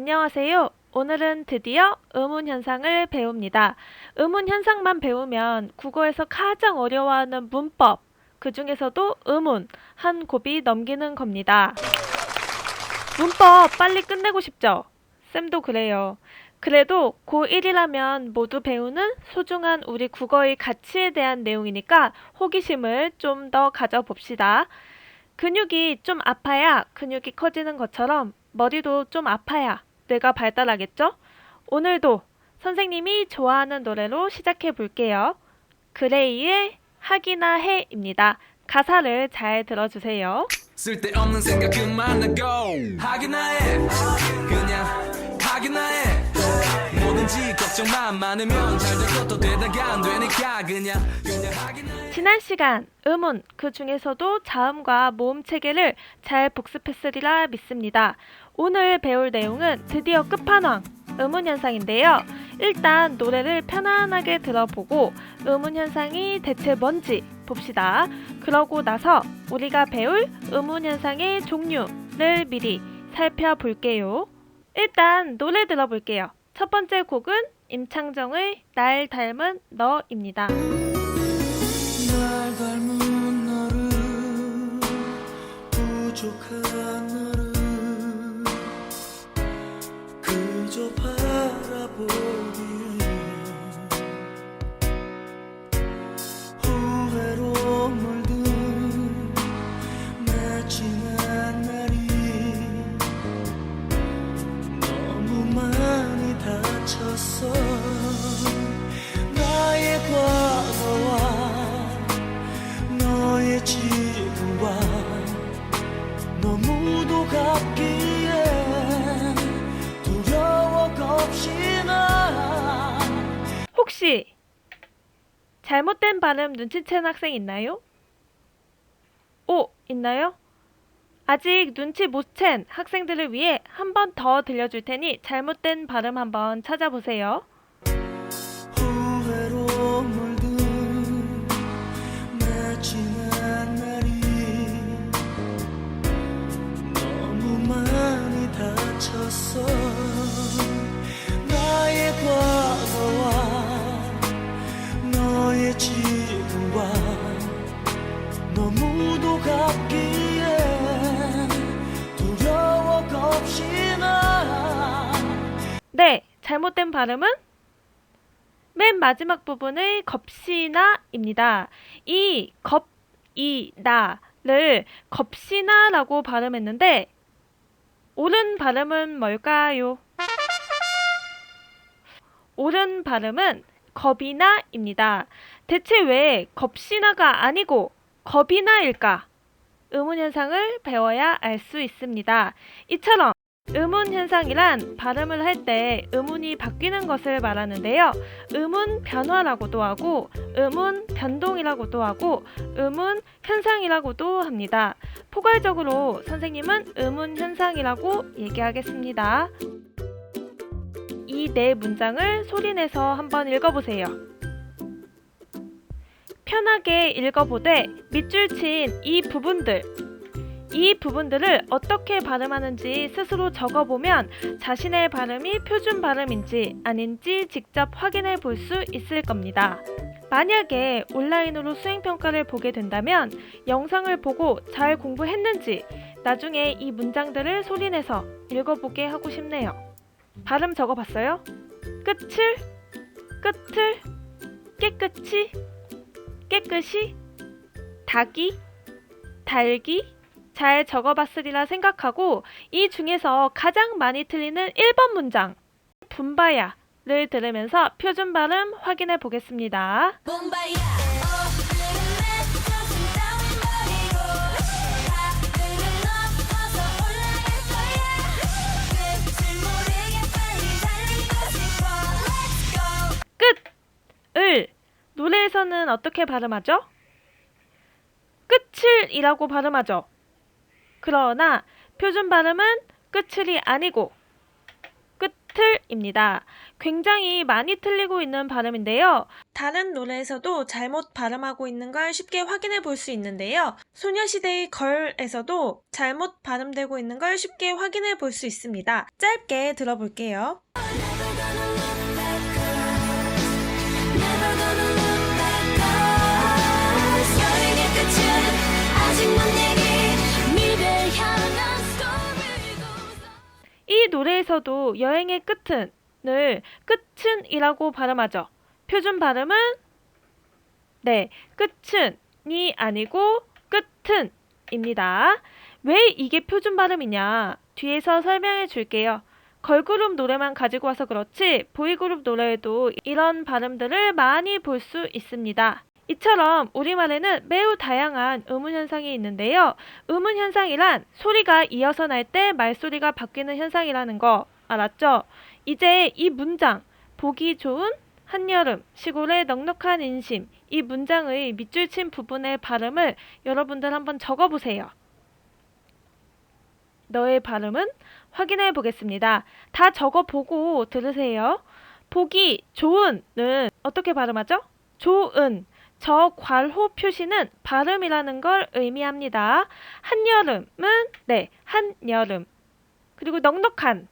안녕하세요. 오늘은 드디어 의문 현상을 배웁니다. 의문 현상만 배우면 국어에서 가장 어려워하는 문법, 그 중에서도 의문, 한 곱이 넘기는 겁니다. 문법 빨리 끝내고 싶죠? 쌤도 그래요. 그래도 고1이라면 모두 배우는 소중한 우리 국어의 가치에 대한 내용이니까 호기심을 좀 더 가져봅시다. 근육이 좀 아파야 근육이 커지는 것처럼 머리도 좀 아파야 뇌가 발달하겠죠? 오늘도 선생님이 좋아하는 노래로 시작해 볼게요. 그레이의 하기나 해입니다. 가사를 잘 들어주세요. 쓸데없는 생각 그만하고 하기나 해 그냥 하기나 해 뭐든지 걱정만 많으면 잘 될 것도 되다가 안 되니까 그냥 그냥 하기나 해 지난 시간 의문 그 중에서도 자음과 모음 체계를 잘 복습했으리라 믿습니다. 오늘 배울 내용은 드디어 끝판왕 의문 현상인데요. 일단 노래를 편안하게 들어보고 의문 현상이 대체 뭔지 봅시다. 그러고 나서 우리가 배울 의문 현상의 종류를 미리 살펴볼게요. 일단 노래 들어볼게요. 첫 번째 곡은 임창정의 날 닮은 너입니다. 날 닮은 너를 부족한 바 혹시 잘못된 발음 눈치챈 학생 있나요? 오, 있나요? 아직 눈치 못 챈 학생들을 위해 한 번 더 들려줄 테니 잘못된 발음 한번 찾아보세요. 다쳤어 잘못된 발음은 맨 마지막 부분의 겁시나입니다. 이 겁 이 나를 겁시나라고 발음했는데 옳은 발음은 뭘까요? 옳은 발음은 겁이나입니다. 대체 왜 겁시나가 아니고 겁이나일까? 의문 현상을 배워야 알 수 있습니다. 이처럼 의문 현상이란 발음을 할때 의문이 바뀌는 것을 말하는데요. 의문 변화라고도 하고 의문 변동이라고도 하고 의문 현상이라고도 합니다. 포괄적으로 선생님은 의문 현상이라고 얘기하겠습니다. 이 네 문장을 소리내서 한번 읽어보세요. 편하게 읽어보되 밑줄 친 이 부분들 이 부분들을 어떻게 발음하는지 스스로 적어보면 자신의 발음이 표준 발음인지 아닌지 직접 확인해 볼 수 있을 겁니다. 만약에 온라인으로 수행평가를 보게 된다면 영상을 보고 잘 공부했는지 나중에 이 문장들을 소리내서 읽어보게 하고 싶네요. 발음 적어봤어요? 끝을, 끝을, 깨끗이, 깨끗이, 닭이, 달기, 잘 적어봤으리라 생각하고 이 중에서 가장 많이 틀리는 1번 문장 분바야를 들으면서 표준 발음 확인해 보겠습니다. go 끝을 노래에서는 어떻게 발음하죠? 끝을이라고 발음하죠. 그러나 표준 발음은 끝을이 아니고 틀입니다. 굉장히 많이 틀리고 있는 발음인데요. 다른 노래에서도 잘못 발음하고 있는 걸 쉽게 확인해 볼 수 있는데요. 소녀시대의 걸에서도 잘못 발음되고 있는 걸 쉽게 확인해 볼 수 있습니다. 짧게 들어볼게요. 이 노래에서도 여행의 끝은 을 끝은이라고 발음하죠. 표준 발음은 네, 끝은이 아니고 끝은입니다. 왜 이게 표준 발음이냐? 뒤에서 설명해 줄게요. 걸그룹 노래만 가지고 와서 그렇지 보이그룹 노래에도 이런 발음들을 많이 볼 수 있습니다. 이처럼 우리말에는 매우 다양한 의문 현상이 있는데요. 의문 현상이란 소리가 이어서 날 때 말소리가 바뀌는 현상이라는 거 알았죠? 이제 이 문장 보기 좋은 한여름 시골의 넉넉한 인심 이 문장의 밑줄 친 부분의 발음을 여러분들 한번 적어 보세요. 너의 발음은 확인해 보겠습니다. 다 적어 보고 들으세요. 보기 좋은은 어떻게 발음하죠? 좋은 저 괄호 표시는 발음이라는 걸 의미합니다. 한여름은 네, 한여름. 그리고 넉넉한은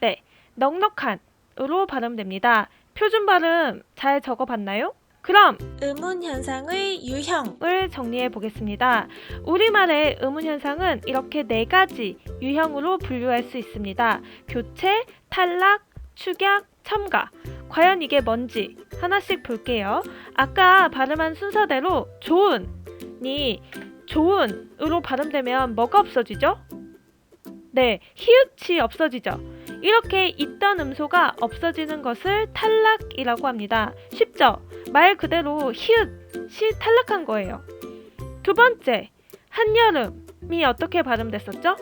네, 넉넉한으로 발음됩니다. 표준 발음 잘 적어 봤나요? 그럼 의문 현상의 유형을 정리해 보겠습니다. 우리말의 의문 현상은 이렇게 네 가지 유형으로 분류할 수 있습니다. 교체, 탈락, 축약, 첨가. 과연 이게 뭔지 하나씩 볼게요. 아까 발음한 순서대로 좋은이 좋은으로 발음되면 뭐가 없어지죠? 네, 히읗이 없어지죠. 이렇게 있던 음소가 없어지는 것을 탈락이라고 합니다. 쉽죠? 말 그대로 히읗이 탈락한 거예요. 두 번째, 한여름이 어떻게 발음됐었죠?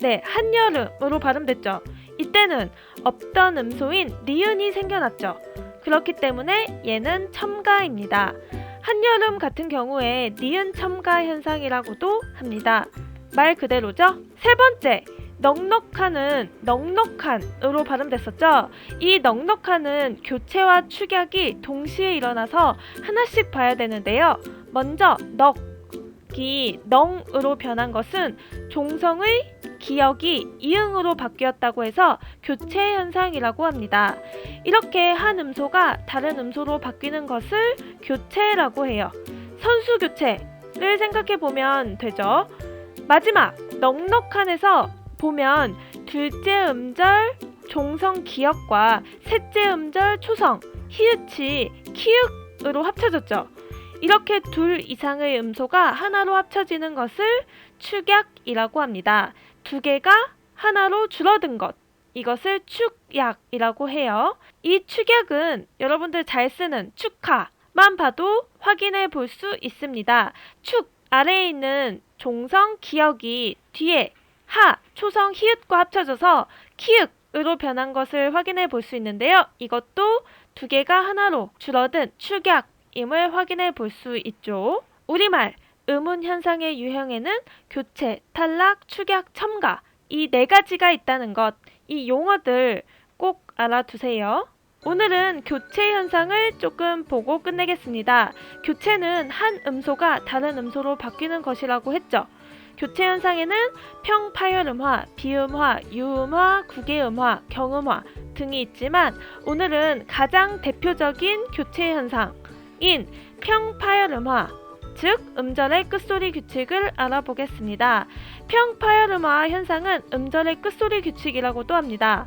네, 한여름으로 발음됐죠. 이때는 없던 음소인 니은이 생겨났죠. 그렇기 때문에 얘는 첨가입니다. 한여름 같은 경우에 니은 첨가 현상이라고도 합니다. 말 그대로죠. 세 번째, 넉넉한은 넉넉한으로 발음됐었죠. 이 넉넉한은 교체와 축약이 동시에 일어나서 하나씩 봐야 되는데요. 먼저 넉이 넉으로 변한 것은 종성의 기억이 이응으로 바뀌었다고 해서 교체 현상이라고 합니다. 이렇게 한 음소가 다른 음소로 바뀌는 것을 교체라고 해요. 선수 교체를 생각해 보면 되죠. 마지막 넉넉한에서 보면 둘째 음절 종성 기역과 셋째 음절 초성 히읗이 키읔으로 합쳐졌죠. 이렇게 둘 이상의 음소가 하나로 합쳐지는 것을 축약이라고 합니다. 두 개가 하나로 줄어든 것 이것을 축약이라고 해요. 이 축약은 여러분들 잘 쓰는 축하만 봐도 확인해 볼 수 있습니다. 축 아래에 있는 종성 기역이 뒤에 하 초성 히읗과 합쳐져서 키읔으로 변한 것을 확인해 볼 수 있는데요. 이것도 두 개가 하나로 줄어든 축약임을 확인해 볼 수 있죠. 우리말 의문 현상의 유형에는 교체, 탈락, 축약, 첨가 이 네 가지가 있다는 것, 이 용어들 꼭 알아두세요. 오늘은 교체 현상을 조금 보고 끝내겠습니다. 교체는 한 음소가 다른 음소로 바뀌는 것이라고 했죠. 교체 현상에는 평파열음화, 비음화, 유음화, 구개음화, 경음화 등이 있지만 오늘은 가장 대표적인 교체 현상인 평파열음화, 즉 음절의 끝소리 규칙을 알아보겠습니다. 평파열음화 현상은 음절의 끝소리 규칙이라고도 합니다.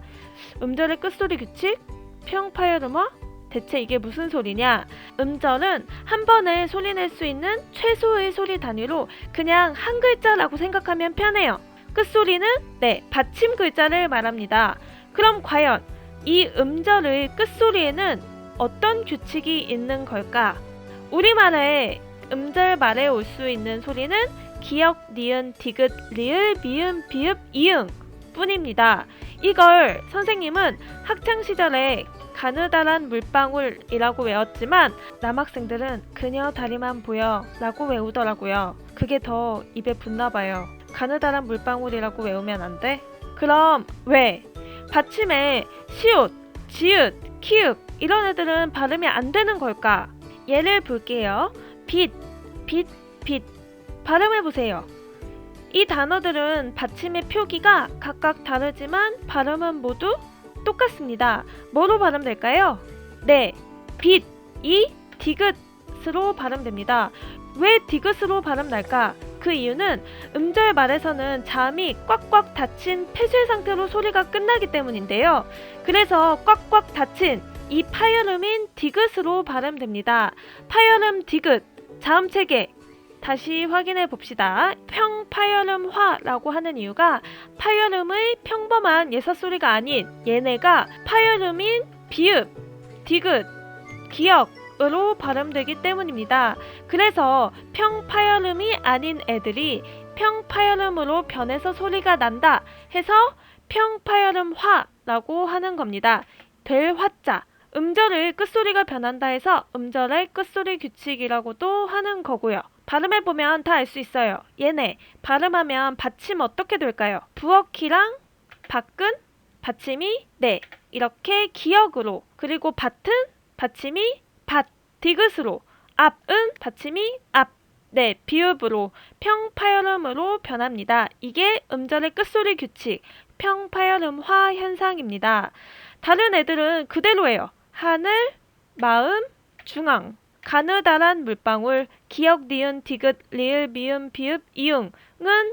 음절의 끝소리 규칙, 평파열음화 대체 이게 무슨 소리냐? 음절은 한 번에 소리 낼 수 있는 최소의 소리 단위로 그냥 한 글자라고 생각하면 편해요. 끝소리는 네, 받침 글자를 말합니다. 그럼 과연 이 음절의 끝소리에는 어떤 규칙이 있는 걸까? 우리말에 음절 말에 올 수 있는 소리는 기역, 니은, 디귿, 리을, 미음, 비읍, 이응 뿐입니다. 이걸 선생님은 학창 시절에 가느다란 물방울이라고 외웠지만 남학생들은 그녀 다리만 보여 라고 외우더라고요. 그게 더 입에 붙나 봐요. 가느다란 물방울이라고 외우면 안 돼? 그럼 왜? 받침에 시옷, 지읒, 키읔 이런 애들은 발음이 안 되는 걸까? 예를 볼게요. 빛, 빛, 빛. 발음해 보세요. 이 단어들은 받침의 표기가 각각 다르지만 발음은 모두 똑같습니다. 뭐로 발음될까요? 네, 빛, 이 디귿으로 발음됩니다. 왜 디귿으로 발음날까? 그 이유는 음절 말에서는 자음이 꽉꽉 닫힌 폐쇄 상태로 소리가 끝나기 때문인데요. 그래서 꽉꽉 닫힌 이 파열음인 디귿으로 발음됩니다. 파열음 디귿, 자음 체계. 다시 확인해 봅시다. 평파열음화라고 하는 이유가 파열음의 평범한 예사 소리가 아닌 얘네가 파열음인 비읍, 디귿, 기역 으로 발음되기 때문입니다. 그래서 평파열음이 아닌 애들이 평파열음으로 변해서 소리가 난다 해서 평파열음화라고 하는 겁니다. 될 화자. 음절의 끝소리가 변한다 해서 음절의 끝소리 규칙이라고도 하는 거고요. 발음해 보면 다 알 수 있어요. 얘네 발음하면 받침 어떻게 될까요? 부어키랑 밖은 받침이 네 이렇게 기역으로 그리고 밭은 받침이 밭 디귿으로 앞은 받침이 앞 네, 비읍으로 평파열음으로 변합니다. 이게 음절의 끝소리 규칙, 평파열음화 현상입니다. 다른 애들은 그대로예요. 하늘, 마음, 중앙, 가느다란 물방울, 기역, 니은, 디귿, 리을, 미음, 비읍, 이응은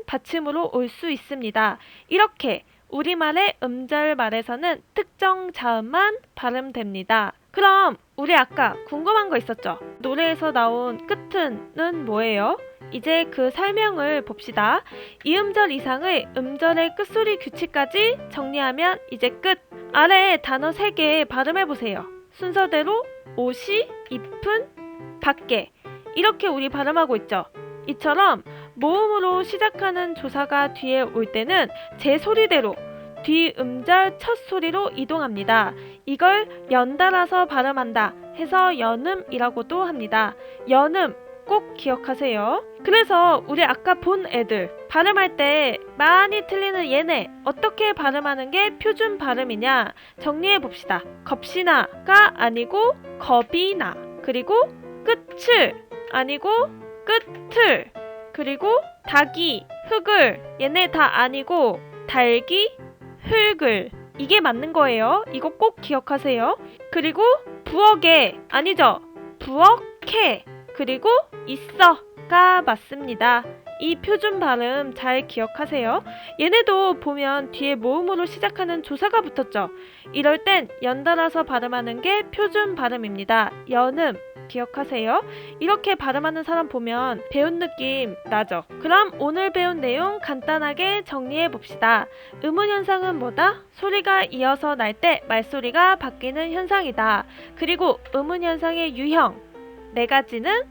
받침으로 올 수 있습니다. 이렇게 우리말의 음절 말에서는 특정 자음만 발음됩니다. 그럼 우리 아까 궁금한 거 있었죠? 노래에서 나온 끝은은 뭐예요? 이제 그 설명을 봅시다. 이 음절 이상의 음절의 끝소리 규칙까지 정리하면 이제 끝. 아래 단어 3개 발음해 보세요. 순서대로 옷이, 잎은, 밖에. 이렇게 우리 발음하고 있죠. 이처럼 모음으로 시작하는 조사가 뒤에 올 때는 제 소리대로 뒤 음절 첫 소리로 이동합니다. 이걸 연달아서 발음한다 해서 연음이라고도 합니다. 연음 꼭 기억하세요. 그래서 우리 아까 본 애들 발음할 때 많이 틀리는 얘네 어떻게 발음하는 게 표준 발음이냐 정리해 봅시다. 겁시나가 아니고 겁이 나 그리고 끝을 아니고 끝을 그리고 닭이 흙을 얘네 다 아니고 달기 흙을 이게 맞는 거예요. 이거 꼭 기억하세요. 그리고 부엌에 아니죠. 부엌에 그리고 있어가 맞습니다. 이 표준 발음 잘 기억하세요. 얘네도 보면 뒤에 모음으로 시작하는 조사가 붙었죠. 이럴 땐 연달아서 발음하는 게 표준 발음입니다. 연음 기억하세요. 이렇게 발음하는 사람 보면 배운 느낌 나죠? 그럼 오늘 배운 내용 간단하게 정리해 봅시다. 의문 현상은 뭐다? 소리가 이어서 날 때 말소리가 바뀌는 현상이다. 그리고 의문 현상의 유형 네 가지는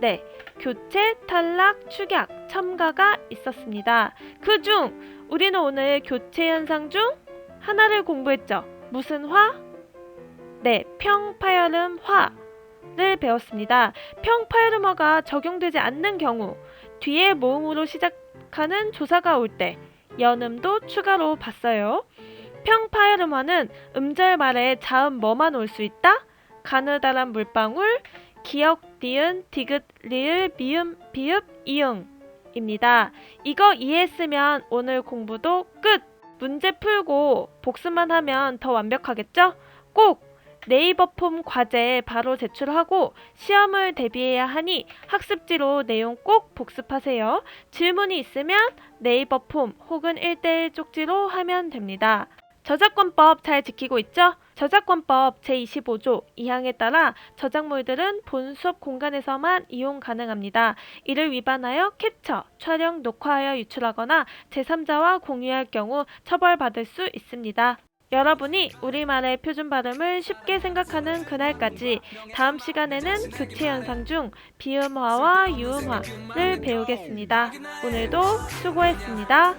네. 교체, 탈락, 축약, 첨가가 있었습니다. 그 중 우리는 오늘 교체 현상 중 하나를 공부했죠. 무슨 화? 네, 평파열음 화를 배웠습니다. 평파열음화가 적용되지 않는 경우 뒤에 모음으로 시작하는 조사가 올 때 연음도 추가로 봤어요. 평파열음화는 음절 말에 자음 뭐만 올 수 있다? 가느다란 물방울, 기역, 니은, 디귿, 리을, 미음, 비읍, 이응입니다. 이거 이해했으면 오늘 공부도 끝! 문제 풀고 복습만 하면 더 완벽하겠죠? 꼭 네이버 폼 과제 바로 제출하고 시험을 대비해야 하니 학습지로 내용 꼭 복습하세요. 질문이 있으면 네이버 폼 혹은 1대1 쪽지로 하면 됩니다. 저작권법 잘 지키고 있죠? 저작권법 제25조 2항에 따라 저작물들은 본 수업 공간에서만 이용 가능합니다. 이를 위반하여 캡처, 촬영, 녹화하여 유출하거나 제3자와 공유할 경우 처벌받을 수 있습니다. 여러분이 우리말의 표준 발음을 쉽게 생각하는 그날까지 다음 시간에는 교체 현상 중 비음화와 유음화를 배우겠습니다. 오늘도 수고했습니다.